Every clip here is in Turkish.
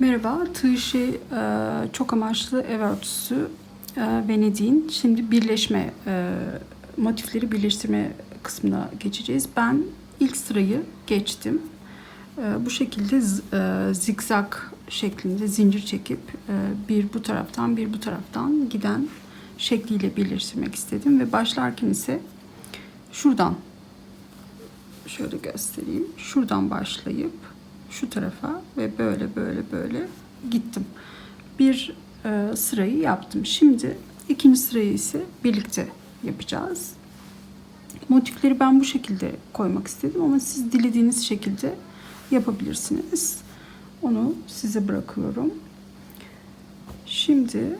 Merhaba, tığ e, çok amaçlı ev örtüsü e, Venedik'in şimdi birleşme, e, motifleri birleştirme kısmına geçeceğiz. Ben ilk sırayı geçtim. E, bu şekilde e, zigzag şeklinde zincir çekip bir bu taraftan bir bu taraftan giden şekliyle birleştirmek istedim ve başlarken ise şuradan şöyle göstereyim. Şuradan başlayıp şu tarafa ve böyle böyle böyle gittim. Bir e, sırayı yaptım. Şimdi ikinci sırayı ise birlikte yapacağız. Motifleri ben bu şekilde koymak istedim ama siz dilediğiniz şekilde yapabilirsiniz. Onu size bırakıyorum. Şimdi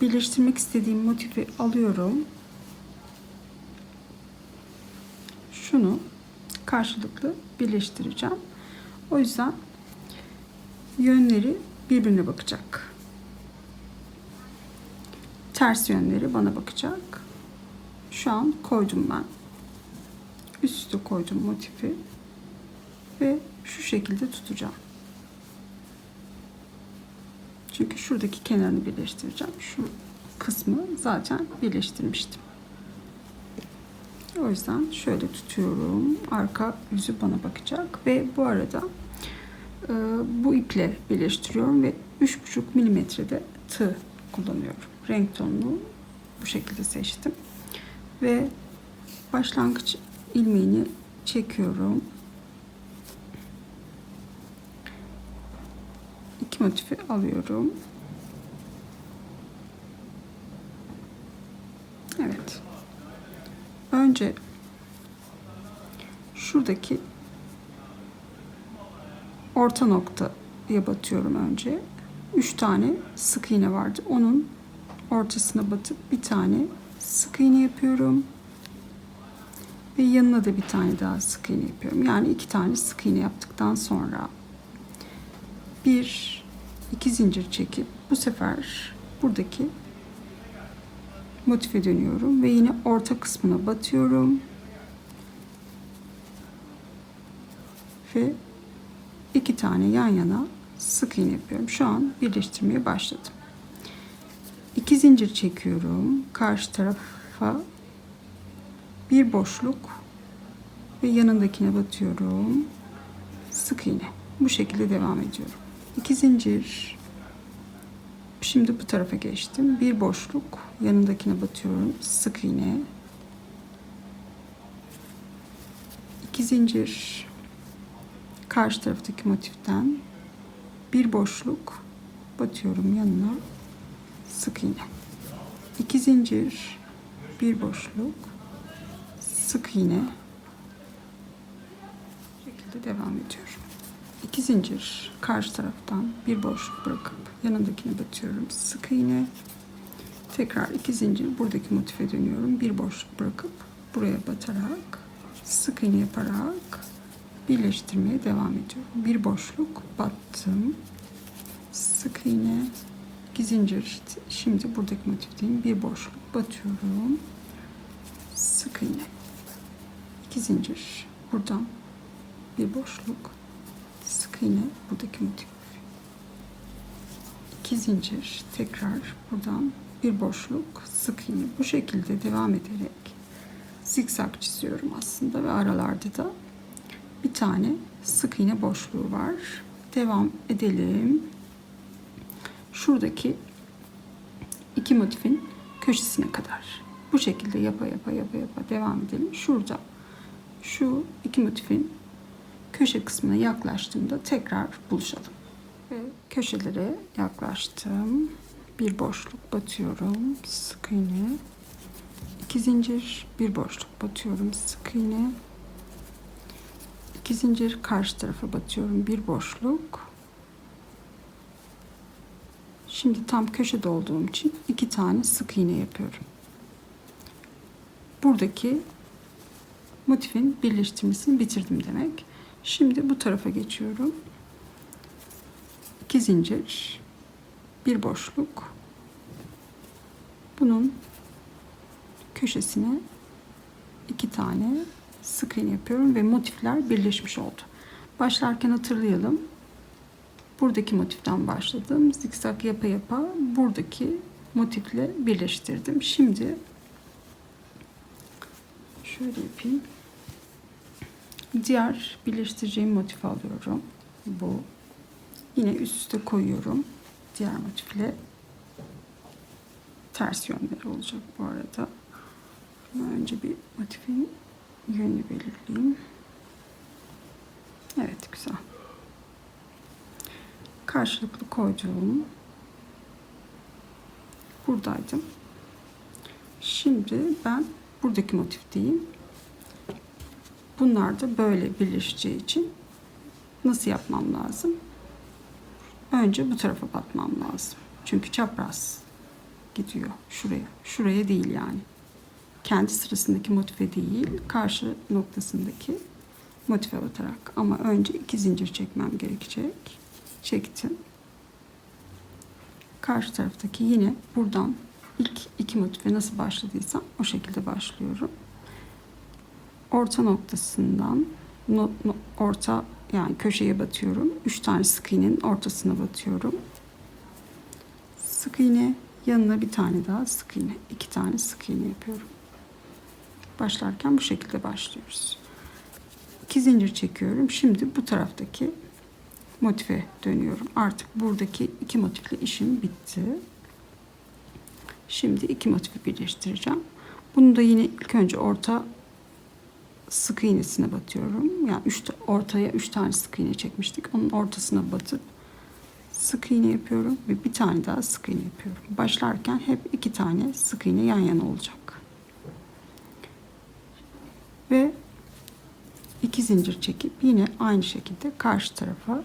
birleştirmek istediğim motifi alıyorum. şunu karşılıklı birleştireceğim. O yüzden yönleri birbirine bakacak. Ters yönleri bana bakacak. Şu an koydum ben. Üst üste koydum motifi ve şu şekilde tutacağım. Çünkü şuradaki kenarını birleştireceğim. Şu kısmı zaten birleştirmiştim. O yüzden şöyle tutuyorum. Arka yüzü bana bakacak ve bu arada e, bu iple birleştiriyorum ve 3,5 milimetrede tığ kullanıyorum. Renk tonunu bu şekilde seçtim. Ve başlangıç ilmeğini çekiyorum. İki motifi alıyorum. Evet önce şuradaki orta noktaya batıyorum önce. Üç tane sık iğne vardı. Onun ortasına batıp bir tane sık iğne yapıyorum. Ve yanına da bir tane daha sık iğne yapıyorum. Yani iki tane sık iğne yaptıktan sonra bir iki zincir çekip bu sefer buradaki motife dönüyorum ve yine orta kısmına batıyorum. Ve iki tane yan yana sık iğne yapıyorum. Şu an birleştirmeye başladım. İki zincir çekiyorum. Karşı tarafa bir boşluk ve yanındakine batıyorum. Sık iğne. Bu şekilde devam ediyorum. İki zincir Şimdi bu tarafa geçtim. Bir boşluk yanındakine batıyorum. Sık iğne. İki zincir karşı taraftaki motiften bir boşluk batıyorum yanına. Sık iğne. İki zincir bir boşluk sık iğne Bu şekilde devam ediyorum. İki zincir karşı taraftan bir boşluk bırakıp yanındakine batıyorum. Sık iğne. Tekrar iki zincir buradaki motife dönüyorum. Bir boşluk bırakıp buraya batarak sık iğne yaparak birleştirmeye devam ediyorum. Bir boşluk battım. Sık iğne. iki zincir. Şimdi buradaki motifteyim. Bir boşluk batıyorum. Sık iğne. iki zincir. Buradan bir boşluk iğne buradaki motif. İki zincir tekrar buradan bir boşluk sık iğne. Bu şekilde devam ederek zikzak çiziyorum aslında ve aralarda da bir tane sık iğne boşluğu var. Devam edelim. Şuradaki iki motifin köşesine kadar. Bu şekilde yapa yapa yapa yapa devam edelim. Şurada şu iki motifin köşe kısmına yaklaştığımda tekrar buluşalım. Ve köşelere yaklaştım. Bir boşluk batıyorum. Sık iğne. İki zincir, bir boşluk batıyorum. Sık iğne. İki zincir karşı tarafa batıyorum. Bir boşluk. Şimdi tam köşede olduğum için iki tane sık iğne yapıyorum. Buradaki motifin birleştirmesini bitirdim demek. Şimdi bu tarafa geçiyorum. İki zincir, bir boşluk. Bunun köşesine iki tane sık iğne yapıyorum ve motifler birleşmiş oldu. Başlarken hatırlayalım. buradaki motiften başladım. Zikzak yapa yapa buradaki motifle birleştirdim. Şimdi şöyle yapayım. Diğer birleştireceğim motifi alıyorum. Bu. Yine üst üste koyuyorum. Diğer motifle ters yönleri olacak bu arada. Önce bir motifin yönünü belirleyeyim. Evet güzel. Karşılıklı koyduğum buradaydım. Şimdi ben buradaki motifteyim. Bunlar da böyle birleşeceği için nasıl yapmam lazım? Önce bu tarafa batmam lazım. Çünkü çapraz gidiyor şuraya. Şuraya değil yani. Kendi sırasındaki motife değil, karşı noktasındaki motife batarak. Ama önce iki zincir çekmem gerekecek. Çektim. Karşı taraftaki yine buradan ilk iki motife nasıl başladıysam o şekilde başlıyorum. Orta noktasından no, no, orta yani köşeye batıyorum. Üç tane sık iğnenin ortasına batıyorum. Sık iğne yanına bir tane daha sık iğne. iki tane sık iğne yapıyorum. Başlarken bu şekilde başlıyoruz. İki zincir çekiyorum. Şimdi bu taraftaki motife dönüyorum. Artık buradaki iki motifle işim bitti. Şimdi iki motifi birleştireceğim. Bunu da yine ilk önce orta sık iğnesine batıyorum. Yani üç, ortaya üç tane sık iğne çekmiştik. Onun ortasına batıp sık iğne yapıyorum ve bir tane daha sık iğne yapıyorum. Başlarken hep iki tane sık iğne yan yana olacak. Ve iki zincir çekip yine aynı şekilde karşı tarafa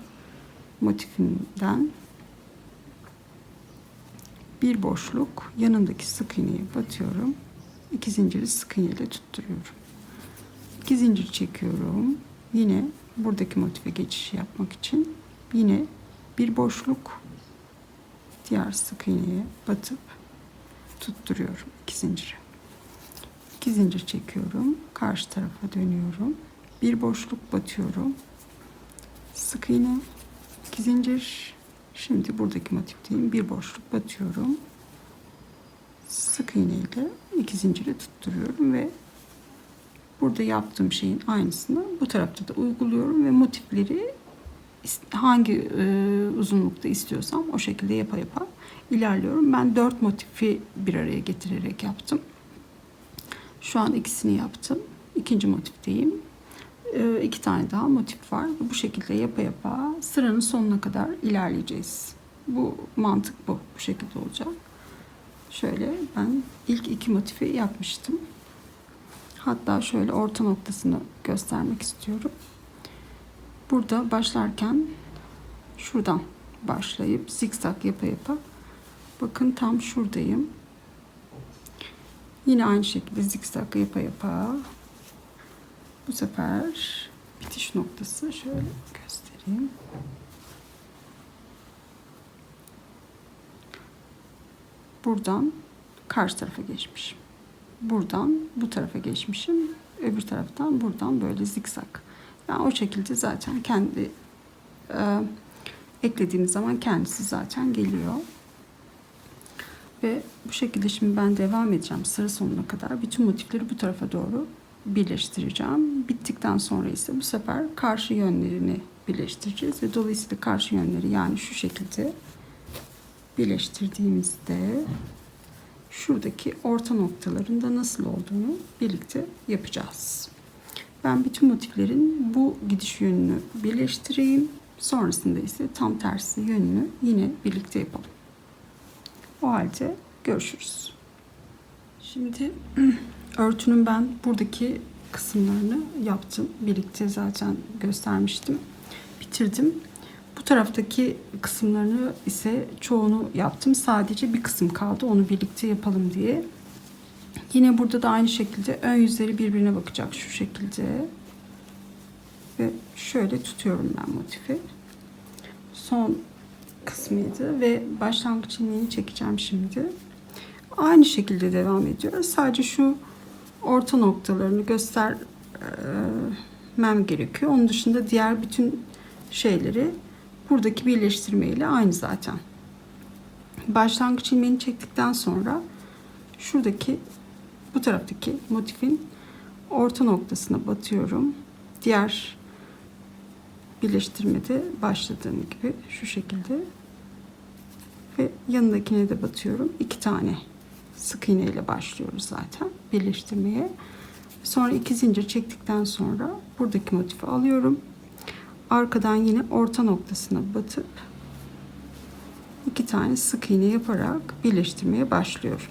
motifimden bir boşluk yanındaki sık iğneyi batıyorum. İki zinciri sık iğneyle tutturuyorum. İki zincir çekiyorum. Yine buradaki motife geçiş yapmak için yine bir boşluk diğer sık iğneye batıp tutturuyorum iki zinciri. İki zincir çekiyorum. Karşı tarafa dönüyorum. Bir boşluk batıyorum. Sık iğne, iki zincir. Şimdi buradaki motifteyim. Bir boşluk batıyorum. Sık iğne ile iki zinciri tutturuyorum ve burada yaptığım şeyin aynısını bu tarafta da uyguluyorum ve motifleri hangi e, uzunlukta istiyorsam o şekilde yapa yapa ilerliyorum. Ben dört motifi bir araya getirerek yaptım. Şu an ikisini yaptım. İkinci motifteyim. E, iki tane daha motif var. Bu şekilde yapa yapa sıranın sonuna kadar ilerleyeceğiz. Bu mantık bu. Bu şekilde olacak. Şöyle ben ilk iki motifi yapmıştım. Hatta şöyle orta noktasını göstermek istiyorum. Burada başlarken şuradan başlayıp zikzak yapa yapa bakın tam şuradayım. Yine aynı şekilde zikzak yapa yapa bu sefer bitiş noktası şöyle göstereyim. Buradan karşı tarafa geçmişim. Buradan bu tarafa geçmişim. Öbür taraftan buradan böyle zikzak. Yani o şekilde zaten kendi e, eklediğimiz zaman kendisi zaten geliyor. Ve bu şekilde şimdi ben devam edeceğim sıra sonuna kadar. Bütün motifleri bu tarafa doğru birleştireceğim. Bittikten sonra ise bu sefer karşı yönlerini birleştireceğiz ve dolayısıyla karşı yönleri yani şu şekilde birleştirdiğimizde şuradaki orta noktalarında nasıl olduğunu birlikte yapacağız. Ben bütün motiflerin bu gidiş yönünü birleştireyim. Sonrasında ise tam tersi yönünü yine birlikte yapalım. O halde görüşürüz. Şimdi örtünün ben buradaki kısımlarını yaptım. Birlikte zaten göstermiştim. Bitirdim. Bu taraftaki kısımlarını ise çoğunu yaptım. Sadece bir kısım kaldı. Onu birlikte yapalım diye. Yine burada da aynı şekilde ön yüzleri birbirine bakacak şu şekilde. Ve şöyle tutuyorum ben motifi. Son kısmıydı ve başlangıç ilmeğini çekeceğim şimdi. Aynı şekilde devam ediyoruz. Sadece şu orta noktalarını göstermem gerekiyor. Onun dışında diğer bütün şeyleri buradaki birleştirme ile aynı zaten. Başlangıç ilmeğini çektikten sonra şuradaki bu taraftaki motifin orta noktasına batıyorum. Diğer birleştirmede başladığım gibi şu şekilde ve yanındakine de batıyorum. İki tane sık iğne ile başlıyoruz zaten birleştirmeye. Sonra iki zincir çektikten sonra buradaki motifi alıyorum. Arkadan yine orta noktasına batıp iki tane sık iğne yaparak birleştirmeye başlıyorum.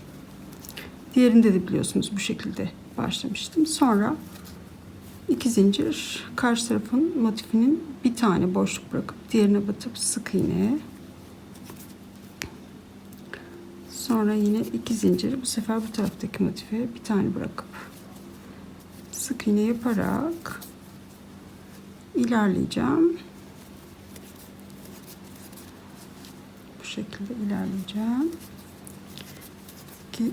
Diğerinde de biliyorsunuz bu şekilde başlamıştım. Sonra iki zincir karşı tarafın motifinin bir tane boşluk bırakıp diğerine batıp sık iğne sonra yine iki zincir bu sefer bu taraftaki motife bir tane bırakıp sık iğne yaparak ilerleyeceğim. Bu şekilde ilerleyeceğim. İki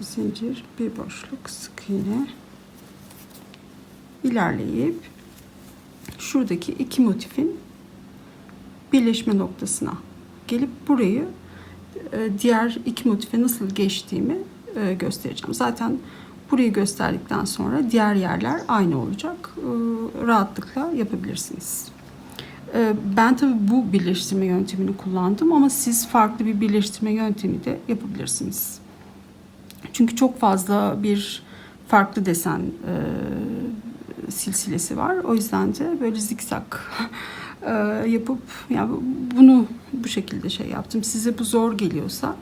zincir, bir boşluk, sık iğne ilerleyip şuradaki iki motifin birleşme noktasına gelip burayı e, diğer iki motife nasıl geçtiğimi e, göstereceğim. Zaten burayı gösterdikten sonra diğer yerler aynı olacak. E, rahatlıkla yapabilirsiniz. Ben tabi bu birleştirme yöntemini kullandım ama siz farklı bir birleştirme yöntemi de yapabilirsiniz. Çünkü çok fazla bir farklı desen silsilesi var. O yüzden de böyle zikzak e, yapıp yani bunu bu şekilde şey yaptım. Size bu zor geliyorsa e,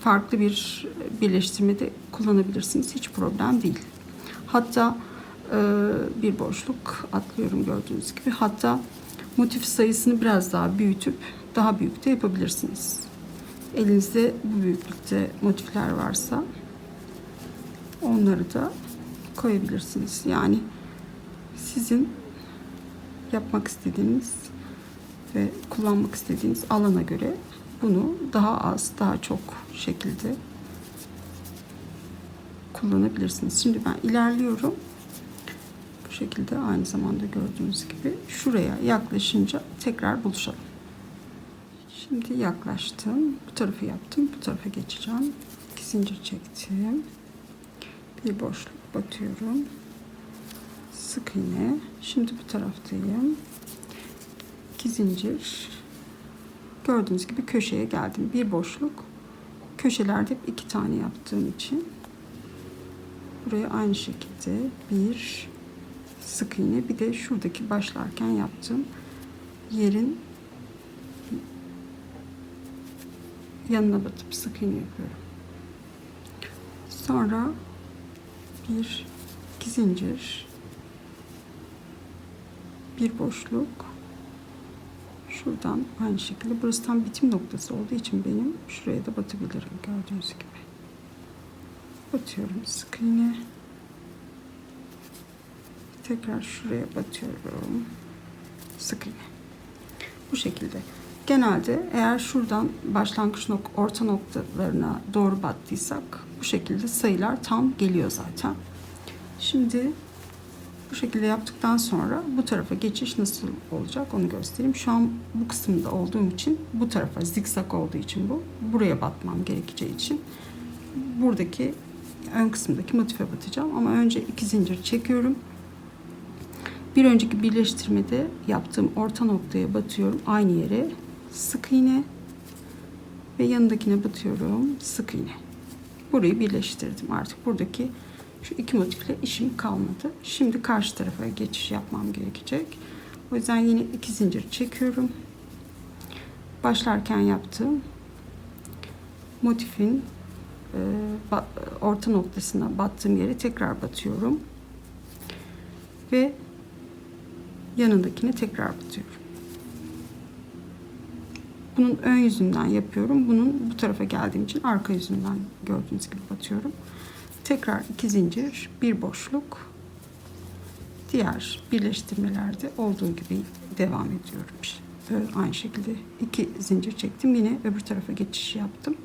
farklı bir birleştirme de kullanabilirsiniz. Hiç problem değil. Hatta e, bir boşluk atlıyorum gördüğünüz gibi. Hatta motif sayısını biraz daha büyütüp daha büyük de yapabilirsiniz. Elinizde bu büyüklükte motifler varsa onları da koyabilirsiniz. Yani sizin yapmak istediğiniz ve kullanmak istediğiniz alana göre bunu daha az, daha çok şekilde kullanabilirsiniz. Şimdi ben ilerliyorum. Bu şekilde aynı zamanda gördüğünüz gibi şuraya yaklaşınca tekrar buluşalım. Şimdi yaklaştım. Bu tarafı yaptım. Bu tarafa geçeceğim. İki zincir çektim. Bir boşluk batıyorum. Sık iğne. Şimdi bu taraftayım. İki zincir. Gördüğünüz gibi köşeye geldim. Bir boşluk. Köşelerde iki tane yaptığım için buraya aynı şekilde bir sık iğne bir de şuradaki başlarken yaptığım yerin yanına batıp sık iğne yapıyorum. Sonra bir iki zincir bir boşluk şuradan aynı şekilde. Burası tam bitim noktası olduğu için benim şuraya da batabilirim gördüğünüz gibi. Batıyorum sık iğne tekrar şuraya batıyorum sık iğne bu şekilde. Genelde eğer şuradan başlangıç nok orta noktalarına doğru battıysak bu şekilde sayılar tam geliyor zaten. Şimdi bu şekilde yaptıktan sonra bu tarafa geçiş nasıl olacak onu göstereyim. Şu an bu kısımda olduğum için bu tarafa zikzak olduğu için bu. Buraya batmam gerekeceği için buradaki ön kısımdaki motife batacağım. Ama önce iki zincir çekiyorum. Bir önceki birleştirmede yaptığım orta noktaya batıyorum. Aynı yere sık iğne ve yanındakine batıyorum. Sık iğne. Burayı birleştirdim. Artık buradaki şu iki motifle işim kalmadı. Şimdi karşı tarafa geçiş yapmam gerekecek. O yüzden yine iki zincir çekiyorum. Başlarken yaptığım motifin e, orta noktasına battığım yere tekrar batıyorum. Ve yanındakine tekrar batıyorum. Bunun ön yüzünden yapıyorum. Bunun bu tarafa geldiğim için arka yüzünden gördüğünüz gibi batıyorum. Tekrar iki zincir, bir boşluk. Diğer birleştirmelerde olduğu gibi devam ediyorum. Aynı şekilde iki zincir çektim. Yine öbür tarafa geçiş yaptım.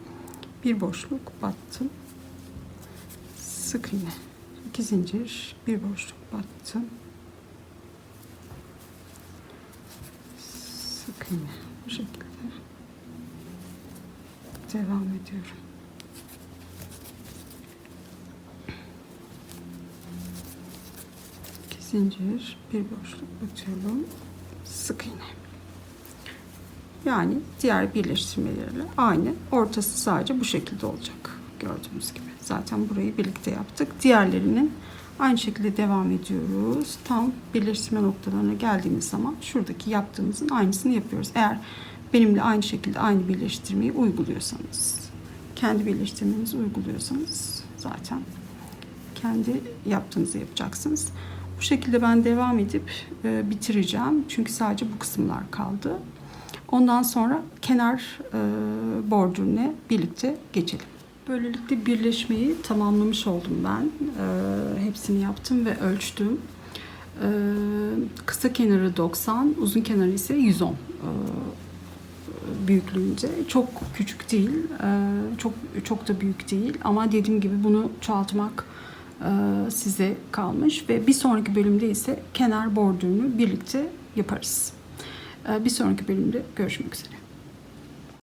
Bir boşluk battım. Sık iğne. iki zincir, bir boşluk battım. Sık Yine bu şekilde devam ediyorum. İki zincir, bir boşluk batıyorum. Sık iğne. Yani diğer birleştirmelerle aynı. Ortası sadece bu şekilde olacak. Gördüğünüz gibi. Zaten burayı birlikte yaptık. Diğerlerinin aynı şekilde devam ediyoruz. Tam birleştirme noktalarına geldiğimiz zaman şuradaki yaptığımızın aynısını yapıyoruz. Eğer benimle aynı şekilde aynı birleştirmeyi uyguluyorsanız, kendi birleştirmenizi uyguluyorsanız zaten kendi yaptığınızı yapacaksınız. Bu şekilde ben devam edip e, bitireceğim. Çünkü sadece bu kısımlar kaldı. Ondan sonra kenar e, bordürüne birlikte geçelim. Böylelikle birleşmeyi tamamlamış oldum ben. E, hepsini yaptım ve ölçtüm. E, kısa kenarı 90, uzun kenarı ise 110 e, büyüklüğünce. Çok küçük değil, e, çok çok da büyük değil. Ama dediğim gibi bunu çoğaltmak size kalmış ve bir sonraki bölümde ise kenar bordürünü birlikte yaparız. E, Bir sonraki bölümde görüşmek üzere.